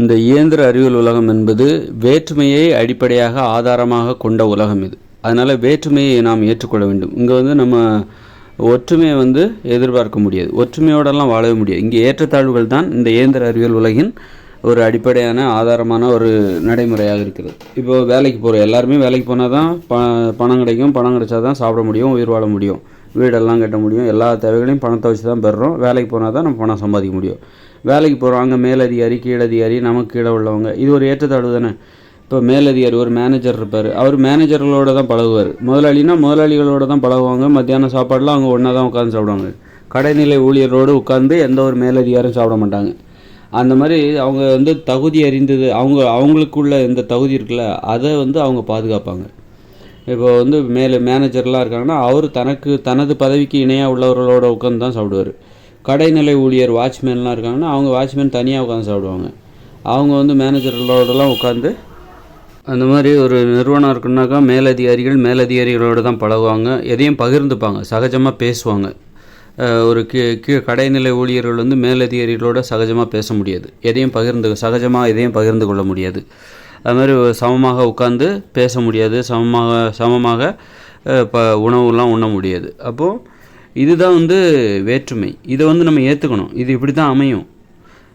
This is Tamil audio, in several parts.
இந்த இயந்திர அறிவியல் உலகம் என்பது வேற்றுமையை அடிப்படையாக ஆதாரமாக கொண்ட உலகம் இது. அதனால் வேற்றுமையை நாம் ஏற்றுக்கொள்ள வேண்டும். இங்கே வந்து நம்ம ஒற்றுமையை வந்து எதிர்பார்க்க முடியாது. ஒற்றுமையோடலாம் வாழவே முடியாது. இங்கே ஏற்றத்தாழ்வுகள் தான் இந்த இயந்திர அறிவியல் உலகின் ஒரு அடிப்படையான ஆதாரமான ஒரு நடைமுறையாக இருக்கிறது. இப்போ வேலைக்கு போகிற எல்லாருமே வேலைக்கு போனால் தான் ப பணம் கிடைக்கும். பணம் கிடைச்சா தான் சாப்பிட முடியும் உயிர் வாழ முடியும். வீடெல்லாம் கட்ட முடியும். எல்லா தேவைகளையும் பணத்தை வச்சு தான் பெறுறோம். வேலைக்கு போனால் தான் நம்ம பணம் சம்பாதிக்க முடியும். வேலைக்கு போகிறாங்க மேலதிகாரி கீழதிகாரி நமக்கு கீழே உள்ளவங்க. இது ஒரு ஏற்றத்தாழ்வு தானே? இப்போ மேலதிகாரி ஒரு மேனேஜர் இருப்பார். அவர் மேனேஜர்களோட தான் பழகுவார். முதலாளினா முதலாளிகளோட தான் பழகுவாங்க. மத்தியானம் சாப்பாடுலாம் அவங்க ஒன்றா தான் உட்காந்து சாப்பிடுவாங்க. கடைநிலை ஊழியரோடு உட்காந்து எந்த ஒரு மேலதிகாரம் சாப்பிட மாட்டாங்க. அந்த மாதிரி அவங்க வந்து தகுதி அறிந்தது அவங்க அவங்களுக்குள்ள இந்த தகுதி இருக்குல்ல அதை வந்து அவங்க பாதுகாப்பாங்க. இப்போ வந்து மேலே மேனேஜர்லாம் இருக்காங்கன்னா அவர் தனக்கு தனது பதவிக்கு இணையாக உள்ளவர்களோட உட்காந்து தான் சாப்பிடுவார். கடைநிலை ஊழியர் வாட்ச்மேன்லாம் இருக்காங்கன்னா அவங்க வாட்ச்மேன் தனியாக உட்காந்து சாப்பிடுவாங்க. அவங்க வந்து மேனேஜர்களோடலாம் உட்காந்து அந்த மாதிரி ஒரு நிறுவனம் இருக்குன்னாக்கா மேலதிகாரிகள் மேலதிகாரிகளோடு தான் பழகுவாங்க. எதையும் பகிர்ந்துப்பாங்க சகஜமாக பேசுவாங்க. ஒரு கீ கீழ் கடைநிலை ஊழியர்கள் வந்து மேலதிகாரிகளோட சகஜமாக பேச முடியாது. எதையும் பகிர்ந்து சகஜமாக எதையும் பகிர்ந்து கொள்ள முடியாது. அது மாதிரி சமமாக உட்காந்து பேச முடியாது. சமமாக சமமாக இப்போ ப உணவுலாம் உண்ண முடியாது. அப்போது இதுதான் வந்து வேற்றுமை. இதை வந்து நம்ம ஏற்றுக்கணும் இது இப்படி தான் அமையும்.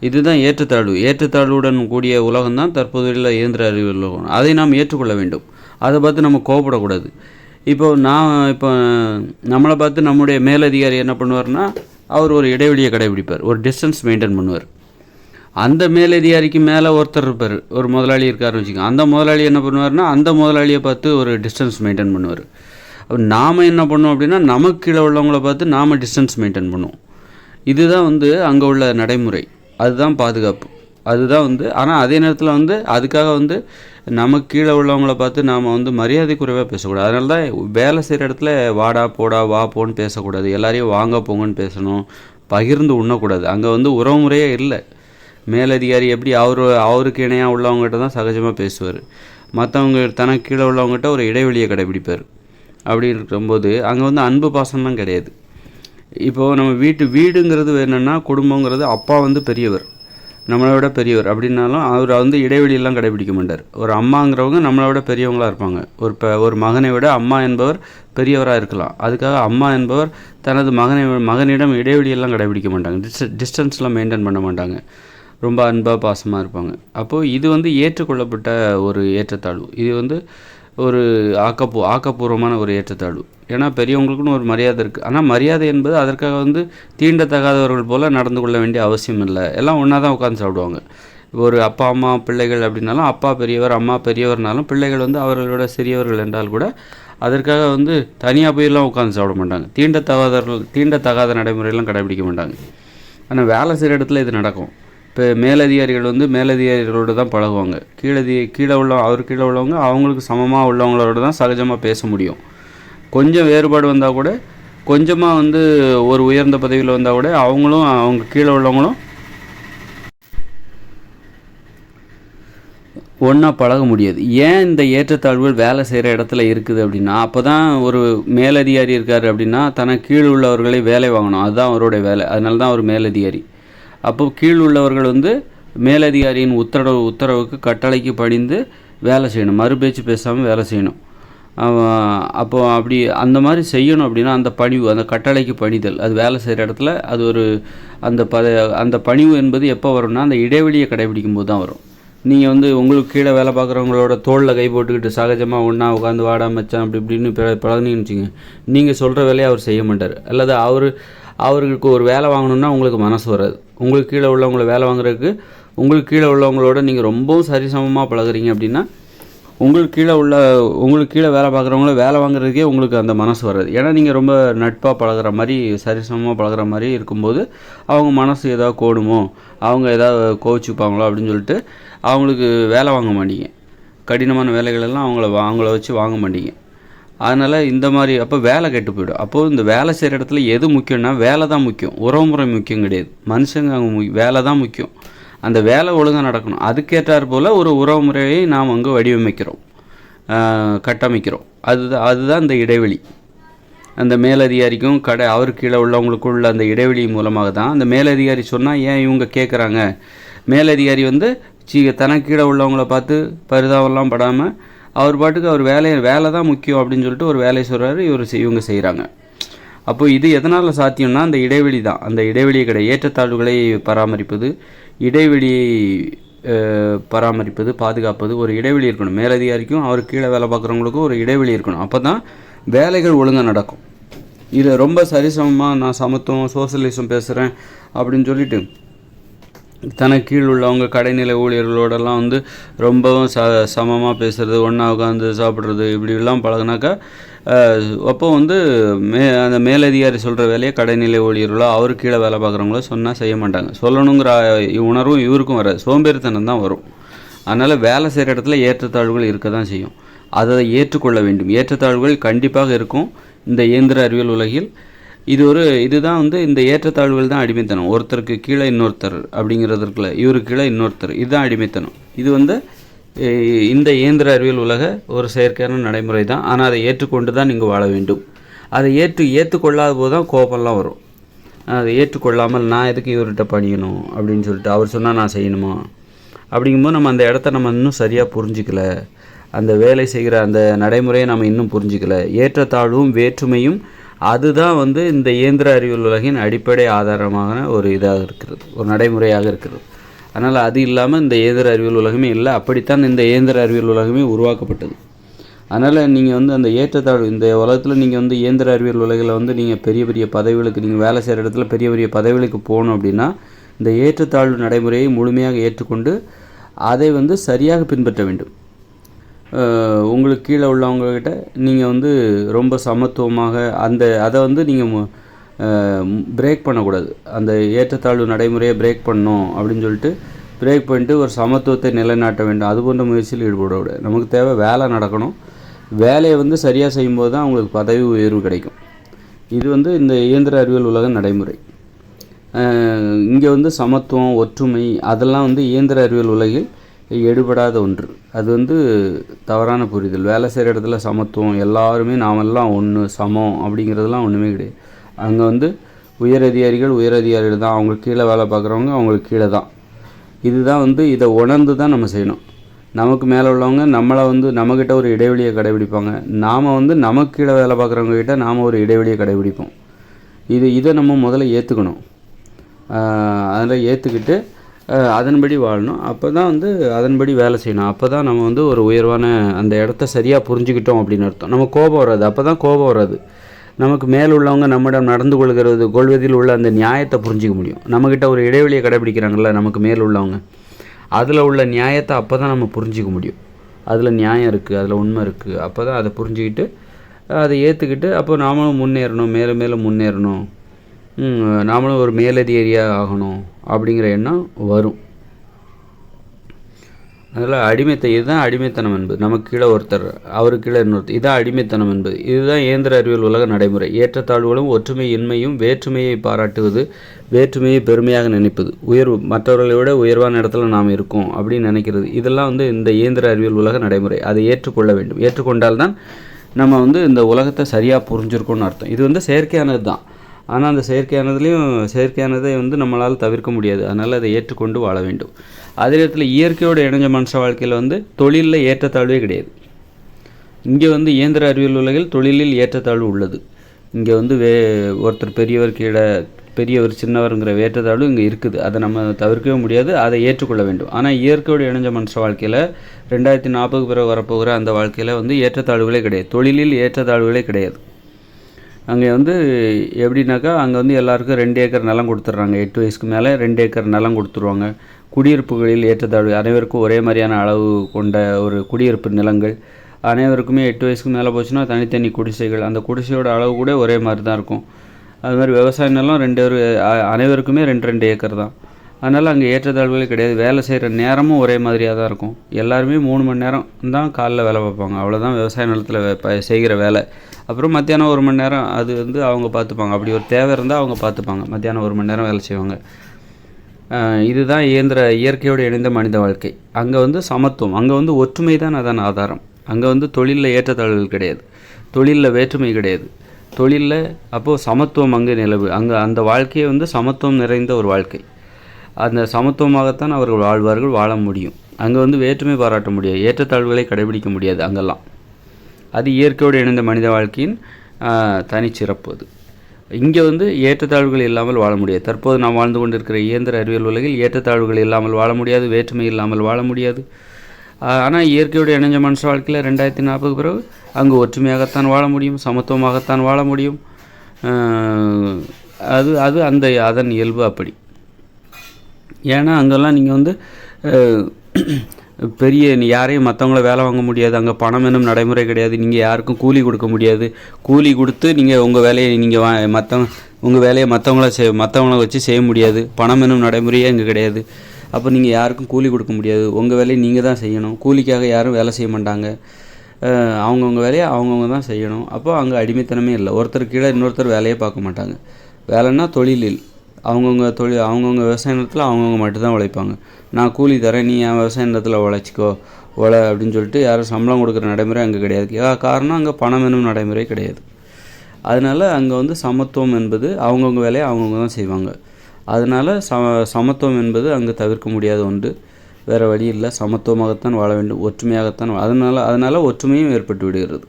இதுதான் ஏற்றத்தாழ்வு. ஏற்றத்தாழ்வுடன் கூடிய உலகம் தான் தற்போதுள்ள இயந்திர அறிவியல் உலகம். அதை நாம் ஏற்றுக்கொள்ள வேண்டும். அதை பார்த்து நம்ம கோபப்படக்கூடாது இப்போ நான் இப்போ நம்மளை பார்த்து நம்முடைய மேலதிகாரி என்ன பண்ணுவார்னா அவர் ஒரு இடைவெளியை கடைபிடிப்பார். ஒரு டிஸ்டன்ஸ் மெயின்டைன் பண்ணுவார். அந்த மேலதிகாரிக்கு மேலே ஒருத்தர் இருப்பார். ஒரு முதலாளி இருக்காருன்னு வச்சுக்கோங்க. அந்த முதலாளி என்ன பண்ணுவார்னா அந்த முதலாளியை பார்த்து ஒரு டிஸ்டன்ஸ் மெயின்டைன் பண்ணுவார். அப்போ நாம் என்ன பண்ணோம் அப்படின்னா நமக்கு கீழே உள்ளவங்கள பார்த்து நாம் டிஸ்டன்ஸ் மெயின்டைன் பண்ணுவோம். இதுதான் வந்து அங்கே உள்ள நடைமுறை. அதுதான் பாதுகாப்பு. அதுதான் வந்து ஆனால் அதே நேரத்தில் வந்து அதுக்காக வந்து நமக்கு கீழே உள்ளவங்கள பார்த்து நாம் வந்து மரியாதை குறைவாக பேசக்கூடாது. அதனால தான் வேலை செய்கிற இடத்துல வாடா போடா வா போன்னு பேசக்கூடாது. எல்லாரையும் வாங்க போங்கன்னு பேசணும். பகிர்ந்து உண்ணக்கூடாது. அங்கே வந்து உறவு முறையே இல்லை. மேலதிகாரி எப்படி அவர் அவருக்கு இணையாக உள்ளவங்ககிட்ட தான் சகஜமாக பேசுவார். மற்றவங்க தனக்கு கீழே உள்ளவங்ககிட்ட ஒரு இடைவெளியை கடைபிடிப்பார். அப்படி இருக்கும்போது அங்கே வந்து அன்பு பாசம்லாம் கிடையாது. இப்போது நம்ம வீட்டு வீடுங்கிறது என்னென்னா குடும்பங்கிறது அப்பா வந்து பெரியவர். நம்மளை விட பெரியவர். அப்படின்னாலும் அவர் வந்து இடைவெளியெல்லாம் கடைபிடிக்க மாட்டார். ஒரு அம்மாங்கிறவங்க நம்மளை விட பெரியவங்களாக இருப்பாங்க. ஒரு ப ஒரு மகனை விட அம்மா என்பவர் பெரியவராக இருக்கலாம். அதுக்காக அம்மா என்பவர் தனது மகனை மகனிடம் இடைவெளியெல்லாம் கடைபிடிக்க மாட்டாங்க. டிஸ்ட டிஸ்டன்ஸ்லாம் மெயின்டைன் பண்ண மாட்டாங்க. ரொம்ப அன்பாக பாசமாக இருப்பாங்க. அப்போது இது வந்து ஏற்றுக்கொள்ளப்பட்ட ஒரு ஏற்றத்தாழ்வு. இது வந்து ஒரு ஆக்கப்பூ ஆக்கப்பூர்வமான ஒரு ஏற்றத்தாழ்வு. ஏன்னா பெரியவங்களுக்குன்னு ஒரு மரியாதை இருக்குது ஆனால் மரியாதை என்பது அதற்காக வந்து தீண்டத்தகாதவர்கள் போல் நடந்து கொள்ள வேண்டிய அவசியம் இல்லை. எல்லாம் ஒன்றா தான் உட்காந்து சாப்பிடுவாங்க. ஒரு அப்பா அம்மா பிள்ளைகள் அப்படின்னாலும் அப்பா பெரியவர் அம்மா பெரியவர்னாலும் பிள்ளைகள் வந்து அவர்களோட சிறியவர்கள் என்றால் கூட அதற்காக வந்து தனியாக போயெல்லாம் உட்காந்து சாப்பிட மாட்டாங்க. தீண்டத்தகாதவர்கள் தீண்டத்தகாத நடைமுறையெல்லாம் கடைபிடிக்க மாட்டாங்க. ஆனால் வேலை செய்கிற இடத்துல இது நடக்கும். இப்போ மேலதிகாரிகள் வந்து மேலதிகாரிகளோடு தான் பழகுவாங்க. கீழதி கீழே உள்ள அவர் கீழே உள்ளவங்க அவங்களுக்கு சமமாக உள்ளவங்களோட தான் சகஜமாக பேச முடியும். கொஞ்சம் வேறுபாடு வந்தால் கூட கொஞ்சமாக வந்து ஒரு உயர்ந்த பதவியில் வந்தால் கூட அவங்களும் அவங்க கீழே உள்ளவங்களும் ஒன்றா பழக முடியாது. ஏன் இந்த ஏற்றத்தாழ்வுகள் வேலை செய்கிற இடத்துல இருக்குது அப்படின்னா அப்போ தான் ஒரு மேலதிகாரி இருக்கார் அப்படின்னா தனக்கு கீழ் உள்ளவர்களை வேலை வாங்கணும். அதுதான் அவருடைய வேலை. அதனால தான் அவர் மேலதிகாரி. அப்போ கீழ் உள்ளவர்கள் வந்து மேலதிகாரியின் உத்தரவு உத்தரவுக்கு கட்டளைக்கு பணிந்து வேலை செய்யணும். மறுபேச்சு பேசாமல் வேலை செய்யணும். அப்போ அப்படி அந்த மாதிரி செய்யணும் அப்படின்னா அந்த பணிவு அந்த கட்டளைக்கு பணிதல். அது வேலை செய்கிற இடத்துல அது ஒரு அந்த ப அந்த பணிவு என்பது எப்போ வரும்னா அந்த இடைவெளியை கடைபிடிக்கும் போது தான் வரும். நீங்கள் வந்து உங்களுக்கு கீழே வேலை பார்க்குறவங்களோட தோளில் கை போட்டுக்கிட்டு சகஜமாக ஒன்றா உட்காந்து வாடா மச்சான் அப்படி இப்படின்னு ப- பழகுனீங்கன்னு வச்சுங்க நீங்கள் சொல்கிற வேலையை அவர் செய்ய மாட்டார். அல்லது அவர் அவருக்கு ஒரு வேலை வாங்கணும்னா உங்களுக்கு மனசு வராது. உங்களுக்கு கீழே உள்ளவங்கள வேலை வாங்குறதுக்கு உங்களுக்கு கீழே உள்ளவங்களோட நீங்கள் ரொம்பவும் சரிசமமாக பழகுறீங்க அப்படின்னா உங்களுக்கு கீழே உள்ள உங்களுக்கு கீழே வேலை பார்க்குறவங்கள வேலை வாங்குறதுக்கே உங்களுக்கு அந்த மனசு வராது. ஏன்னா நீங்கள் ரொம்ப நட்பாக பழகுற மாதிரி சரிசமமாக பழகுற மாதிரி இருக்கும்போது அவங்க மனசு ஏதாவது கோடுமோ அவங்க ஏதாவது கோவிச்சுப்பாங்களோ அப்படின்னு சொல்லிட்டு அவங்களுக்கு வேலை வாங்க மாட்டீங்க. கடினமான வேலைகளெல்லாம் அவங்கள வா- அவங்கள வச்சு வாங்க மாட்டீங்க. அதனால் இந்த மாதிரி அப்போ வேலை கெட்டு போயிடும். அப்போது இந்த வேலை செய்கிற இடத்துல எது முக்கியம்னா வேலை தான் முக்கியம். உறவுமுறை முக்கியம் கிடையாது. மனுஷங்க அவங்க மு வேலை தான் முக்கியம். அந்த வேலை ஒழுங்காக நடக்கணும். அதுக்கேற்றாற் போல் ஒரு உறவு முறையை நாம் அங்கே வடிவமைக்கிறோம். கட்டமைக்கிறோம். அதுதான் அதுதான் இந்த இடைவெளி. அந்த மேலதிகாரிக்கும் கடை அவர் கீழே உள்ளவங்களுக்குள்ள அந்த இடைவெளி மூலமாக தான் அந்த மேலதிகாரி சொன்னால் ஏன் இவங்க கேட்குறாங்க மேலதிகாரி வந்து சீ தனக்கு கீழே உள்ளவங்கள பார்த்து பரிதாபம்லாம் படாமல் அவர் பாட்டுக்கு அவர் வேலையை வேலை தான் முக்கியம் அப்படின்னு சொல்லிட்டு ஒரு வேலையை சொல்கிறாரு இவர் இவங்க செய்கிறாங்க அப்போ இது எதனால் சாத்தியம்னா அந்த இடைவெளி தான். அந்த இடைவெளியை கிடையாது. ஏற்றத்தாழ்வுகளை பராமரிப்பது இடைவெளியை பராமரிப்பது பாதுகாப்பது ஒரு இடைவெளி இருக்கணும். மேலதிகாரிக்கும் அவர் கீழே வேலை பார்க்குறவங்களுக்கும் ஒரு இடைவெளி இருக்கணும். அப்போ தான் வேலைகள் ஒழுங்காக நடக்கும். இது ரொம்ப சரிசமமாக நான் சமத்துவம் சோசியலிசம் பேசுகிறேன் அப்படின்னு சொல்லிட்டு தனக்கு கீழ் உள்ளவங்க கடைநிலை ஊழியர்களோடெல்லாம் வந்து ரொம்பவும் ச சமமாக பேசுகிறது ஒன்றா உட்காந்து சாப்பிட்றது இப்படிலாம் பழகுனாக்கா அப்போ வந்து மே அந்த மேலதிகாரி சொல்கிற வேலையை கடைநிலை ஊழியர்களோ அவர் கீழே வேலை பார்க்குறவங்களோ சொன்னால் செய்ய மாட்டாங்க. சொல்லணுங்கிற உணர்வும் இவருக்கும் வராது. சோம்பேறித்தனம் தான் வரும். அதனால் வேலை செய்கிற இடத்துல ஏற்றத்தாழ்வுகள் இருக்க தான் செய்யும். அதை ஏற்றுக்கொள்ள வேண்டும். ஏற்றத்தாழ்வுகள் கண்டிப்பாக இருக்கும். இந்த இயந்திர அறிவியல் உலகில் இது ஒரு இதுதான் வந்து இந்த ஏற்றத்தாழ்வுகள் தான் அடிமைத்தனம். ஒருத்தருக்கு கீழே இன்னொருத்தர் அப்படிங்கிறது இவருக்கு கீழே இன்னொருத்தர். இதுதான் அடிமைத்தனம். இது வந்து இந்த இயந்திர அறிவியல் உலக ஒரு செயற்கையான நடைமுறை தான். ஆனால் அதை ஏற்றுக்கொண்டு தான் நீங்கள் வாழ வேண்டும். அதை ஏற்று ஏற்றுக்கொள்ளாத போது தான் கோபம்லாம் வரும். அதை ஏற்றுக்கொள்ளாமல் நான் எதுக்கு இவர்கிட்ட பணியணும் அப்படின்னு சொல்லிட்டு அவர் சொன்னால் நான் செய்யணுமா? அப்படிங்கும்போது நம்ம அந்த இடத்த நம்ம இன்னும் சரியாக புரிஞ்சிக்கல. அந்த வேலை செய்கிற அந்த நடைமுறையை நம்ம இன்னும் புரிஞ்சிக்கல. ஏற்றத்தாழ்வும் வேற்றுமையும் அதுதான் வந்து இந்த இயந்திர அறிவியல் உலகின் அடிப்படை ஆதாரமான ஒரு இதாக இருக்கிறது ஒரு நடைமுறையாக இருக்கிறது. அதனால் அது இல்லாமல் இந்த இயந்திர அறிவியல் உலகமே இல்லை அப்படித்தான் இந்த இயந்திர அறிவியல் உலகமே உருவாக்கப்பட்டது. அதனால் நீங்கள் வந்து அந்த ஏற்றத்தாழ்வு இந்த உலகத்தில் நீங்கள் வந்து இயந்திர அறிவியல் உலகில் வந்து நீங்கள் பெரிய பெரிய பதவிகளுக்கு நீங்கள் வேலை செய்கிற இடத்துல பெரிய பெரிய பதவிகளுக்கு போகணும் அப்படின்னா இந்த ஏற்றத்தாழ்வு நடைமுறையை முழுமையாக ஏற்றுக்கொண்டு அதை வந்து சரியாக பின்பற்ற வேண்டும். உங்களுக்கு கீழே உள்ளவங்கக்கிட்ட நீங்கள் வந்து ரொம்ப சமத்துவமாக அந்த அதை வந்து நீங்கள் பிரேக் பண்ணக்கூடாது. அந்த ஏற்றத்தாழ்வு நடைமுறையை பிரேக் பண்ணணும் அப்படின்னு சொல்லிட்டு பிரேக் பண்ணிட்டு ஒரு சமத்துவத்தை நிலைநாட்ட வேண்டும். அது போன்ற முயற்சியில் ஈடுபடக்கூடாது. நமக்கு தேவை வேலை நடக்கணும். வேலையை வந்து சரியாக செய்யும்போது தான் அவங்களுக்கு பதவி உயர்வு கிடைக்கும். இது வந்து இந்த இயந்திர அறிவியல் உலக நடைமுறை. இங்கே வந்து சமத்துவம் ஒற்றுமை அதெல்லாம் வந்து இயந்திர அறிவியல் உலகில் எடுபடாத ஒன்று. அது வந்து தவறான புரிதல். வேலை செய்கிற இடத்துல சமத்துவம் எல்லாருமே நாமெல்லாம் ஒன்று சமம் அப்படிங்கிறதுலாம் ஒன்றுமே கிடையாது. அங்கே வந்து உயரதிகாரிகள் உயரதிகாரிகள் தான். அவங்களுக்கு கீழே வேலை பார்க்குறவங்க அவங்களுக்கு கீழே தான். இதுதான் வந்து இதை உணர்ந்து தான் நம்ம செய்யணும். நமக்கு மேலே உள்ளவங்க நம்மளை வந்து நம்மக்கிட்ட ஒரு இடைவெளியை கடைபிடிப்பாங்க. நாம் வந்து நமக்கு கீழே வேலை பார்க்குறவங்க கிட்ட நாம் ஒரு இடைவெளியை கடைபிடிப்போம். இது இதை நம்ம முதல்ல ஏற்றுக்கணும் அதில் ஏற்றுக்கிட்டு அதன்படி வாழணும். அப்போ தான் வந்து அதன்படி வேலை செய்யணும். அப்போ தான் நம்ம வந்து ஒரு உயர்வான அந்த இடத்த சரியாக புரிஞ்சுக்கிட்டோம் அப்படின்னு அர்த்தம். நம்ம கோபம் வராது. அப்போ தான் கோபம் வராது. நமக்கு மேல் உள்ளவங்க நம்மிடம் நடந்து கொள்கிறது கொள்வதில் உள்ள அந்த நியாயத்தை புரிஞ்சிக்க முடியும். நம்மக்கிட்ட ஒரு இடைவெளியை கடைபிடிக்கிறாங்கல்ல நமக்கு மேல் உள்ளவங்க. அதில் உள்ள நியாயத்தை அப்போ தான் நம்ம புரிஞ்சிக்க முடியும். அதில் நியாயம் இருக்குது அதில் உண்மை இருக்குது அப்போ தான் அதை புரிஞ்சுக்கிட்டு அதை ஏற்றுக்கிட்டு அப்போ நாமளும் முன்னேறணும் மேலும் மேலும் முன்னேறணும். நாமளும் ஒரு மேலதிகாரியாக ஆகணும் அப்படிங்கிற எண்ணம் வரும். அதில் அடிமைத்தை இதுதான் அடிமைத்தனம் என்பது. நமக்கு கீழே ஒருத்தர் அவருக்கு கீழே இன்னொருத்தர். இதுதான் அடிமைத்தனம் என்பது. இதுதான் இயந்திர அறிவியல் உலக நடைமுறை. ஏற்றத்தாழ்வுகளும் ஒற்றுமை இன்மையும் வேற்றுமையை பாராட்டுவது வேற்றுமையை பெருமையாக நினைப்பது. உயர்வு மற்றவர்களை விட உயர்வான இடத்துல நாம் இருக்கோம் அப்படின்னு நினைக்கிறது. இதெல்லாம் வந்து இந்த இயந்திர அறிவியல் உலக நடைமுறை. அதை ஏற்றுக்கொள்ள வேண்டும். ஏற்றுக்கொண்டால்தான் நம்ம வந்து இந்த உலகத்தை சரியாக புரிஞ்சிருக்கோம்னு அர்த்தம். இது வந்து செயற்கையானது தான் ஆனால் அந்த செயற்கையானதுலேயும் செயற்கையானதை வந்து நம்மளால் தவிர்க்க முடியாது. அதனால் அதை ஏற்றுக்கொண்டு வாழ வேண்டும். அதே நேரத்தில் இயற்கையோடு இணைஞ்ச மனுஷ வாழ்க்கையில் வந்து தொழிலில் ஏற்றத்தாழ்வே கிடையாது. இங்கே வந்து இயந்திர அறிவியல் உலகில் தொழிலில் ஏற்றத்தாழ்வு உள்ளது. இங்கே வந்து வே ஒருத்தர் பெரியவர் கீழே பெரியவர் சின்னவருங்கிற ஏற்றத்தாழ்வு இங்கே இருக்குது. அதை நம்ம தவிர்க்கவே முடியாது. அதை ஏற்றுக்கொள்ள வேண்டும். ஆனால் இயற்கையோடு இணைஞ்ச மனுஷ வாழ்க்கையில் ரெண்டாயிரத்தி நாற்பது பிறகு வரப்போகிற அந்த வாழ்க்கையில் வந்து ஏற்றத்தாழ்வுகளே கிடையாது. தொழிலில் ஏற்றத்தாழ்வுகளே கிடையாது. அங்கே வந்து எப்படின்னாக்கா அங்கே வந்து எல்லாருக்கும் ரெண்டு ஏக்கர் நிலம் கொடுத்துட்றாங்க. எட்டு வயசுக்கு மேலே ரெண்டு ஏக்கர் நிலம் கொடுத்துருவாங்க. குடியிருப்புகளில் ஏற்றத்தாழ்வு அனைவருக்கும் ஒரே மாதிரியான அளவு கொண்ட ஒரு குடியிருப்பு நிலங்கள். அனைவருக்குமே எட்டு வயசுக்கு மேலே போச்சுன்னா தனித்தனி குடிசைகள். அந்த குடிசையோட அளவு கூட ஒரே மாதிரி தான் இருக்கும். அது மாதிரி விவசாய நிலம் ரெண்டு பேர் அனைவருக்குமே ரெண்டு ரெண்டு ஏக்கர் தான். அதனால் அங்கே ஏற்றத்தாழ்வுகளே கிடையாது. வேலை செய்கிற நேரமும் ஒரே மாதிரியாக தான் இருக்கும். எல்லாருமே மூணு மணி நேரம் தான் காலைல வேலை பார்ப்பாங்க. அவ்வளோதான் விவசாய நிலத்தில் செய்கிற வேலை. அப்புறம் மத்தியானம் ஒரு மணி நேரம் அது வந்து அவங்க பார்த்துப்பாங்க. அப்படி ஒரு தேவை இருந்தால் அவங்க பார்த்துப்பாங்க. மத்தியானம் ஒரு மணி நேரம் வேலை செய்வாங்க. இதுதான் இயந்திர இயற்கையோடு இணைந்த மனித வாழ்க்கை. அங்கே வந்து சமத்துவம். அங்கே வந்து ஒற்றுமை தான் அதான் ஆதாரம். அங்கே வந்து தொழிலில் ஏற்றத்தாழ்வுகள் கிடையாது. தொழிலில் வேற்றுமை கிடையாது. தொழிலில் அப்போது சமத்துவம் அங்கே நிலவு. அங்கே அந்த வாழ்க்கையை வந்து சமத்துவம் நிறைந்த ஒரு வாழ்க்கை. அந்த சமத்துவமாகத்தான் அவர்கள் வாழ்வார்கள் வாழ முடியும். அங்கே வந்து வேற்றுமை பாராட்ட முடியாது. ஏற்றத்தாழ்வுகளை கடைபிடிக்க முடியாது அங்கெல்லாம். அது இயற்கையோடு இணைந்த மனித வாழ்க்கையின் தனிச்சிறப்பு அது. இங்கே வந்து ஏற்றத்தாழ்வுகள் இல்லாமல் வாழ முடியாது. தற்போது நாம் வாழ்ந்து கொண்டிருக்கிற இயந்திர அறிவியல் உலகில் ஏற்றத்தாழ்வுகள் இல்லாமல் வாழ முடியாது வேற்றுமை இல்லாமல் வாழ முடியாது. ஆனால் இயற்கையோடு இணைஞ்ச மனுஷ வாழ்க்கையில் ரெண்டாயிரத்தி நாற்பது பிறகு அங்கு ஒற்றுமையாகத்தான் வாழ முடியும் சமத்துவமாகத்தான் வாழ முடியும். அது அது அந்த அதன் இயல்பு அப்படி. ஏன்னா அங்கெல்லாம் நீங்கள் வந்து பெரிய யாரையும் மற்றவங்கள வேலை வாங்க முடியாது. அங்கே பணம் என்னும் நடைமுறை கிடையாது. நீங்கள் யாருக்கும் கூலி கொடுக்க முடியாது. கூலி கொடுத்து நீங்கள் உங்கள் வேலையை நீங்கள் வா மற்றவங்க உங்கள் வேலையை மற்றவங்கள செய் மற்றவங்கள வச்சு செய்ய முடியாது. பணம் என்னும் நடைமுறையே அங்கே கிடையாது. அப்போ நீங்கள் யாருக்கும் கூலி கொடுக்க முடியாது. உங்கள் வேலையை நீங்கள் தான் செய்யணும். கூலிக்காக யாரும் வேலை செய்ய மாட்டாங்க. அவங்கவுங்க வேலையை அவங்கவுங்க தான் செய்யணும். அப்போ அங்கே அடிமைத்தனமே இல்லை. ஒருத்தர் கீழே இன்னொருத்தர் வேலையே பார்க்க மாட்டாங்க. வேலைன்னா தொழிலில். அவங்கவுங்க தொழில் அவங்கவுங்க விவசாய நிலத்தில் அவங்கவுங்க மட்டும்தான் உழைப்பாங்க. நான் கூலி தரேன் நீ என் விவசாய நிலத்தில் உழைச்சிக்கோ உழ அப்படின்னு சொல்லிட்டு யாரும் சம்பளம் கொடுக்குற நடைமுறை அங்கே கிடையாது. காரணம் அங்கே பணம் எனும் நடைமுறை கிடையாது. அதனால் அங்கே வந்து சமத்துவம் என்பது அவங்கவுங்க வேலையை அவங்கவுங்க தான் செய்வாங்க. அதனால் ச சமத்துவம் என்பது அங்கே தவிர்க்க முடியாத ஒன்று. வேறு வழி இல்லை. சமத்துவமாகத்தான் வாழ வேண்டும். ஒற்றுமையாகத்தான் அதனால் அதனால் ஒற்றுமையும் ஏற்பட்டு விடுகிறது.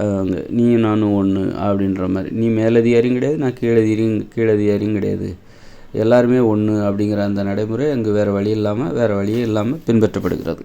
அங்கே நீ நானும் ஒன்று அப்படின்ற மாதிரி. நீ மேலதிகாரியும் கிடையாது நான் கீழதிகாரியும் கீழதிகாரியும் கிடையாது. எல்லாருமே ஒன்று அப்படிங்கிற அந்த நடைமுறை அங்கே வேறு வழி இல்லாமல் வேறு வழியே இல்லாமல் பின்பற்றப்படுகிறது.